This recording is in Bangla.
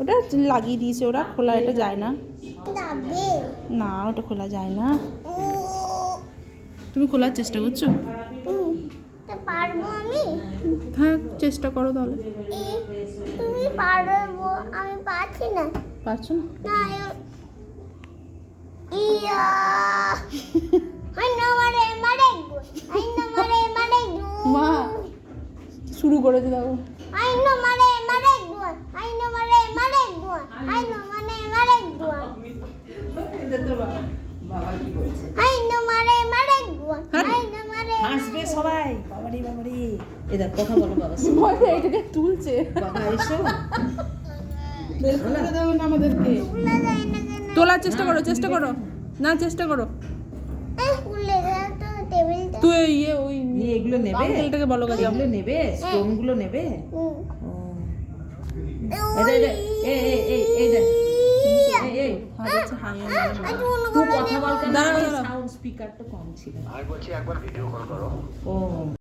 ওটা লাগিয়ে দিয়েছে ওরা খোলা এটা যায় না না ওটা খোলা যায় না তুমি খোলার চেষ্টা করছ হ্যাঁ চেষ্টা করো তাহলে তুমি পারব আমি পারছি না পারছ না ইয়া শুরু করেছে দেখো হাই না মারে মারে গো হাই না মারে মারে গো হাই না মারে হাসবে সবাই। বাবারি বাবারি। এদের কথা বলো বাবা মজা এটাকে তুলছে। বাবা এসো। বের করে দাও না আমাদেরকে। খুলে যায় না কেন? তোলার চেষ্টা করো চেষ্টা করো। না চেষ্টা করো। তুই ইয়ে ওই নিয়ে এগুলো নেবে? আঙ্কেলটাকে বলো কাজে এগুলো নেবে? স্টোনগুলো নেবে? কথা বল কেন দাঁড়াও, দাঁড়াও। সাউন্ড স্পিকারটা কম ছিল। আর বলছি একবার ভিডিও কল করো। ও।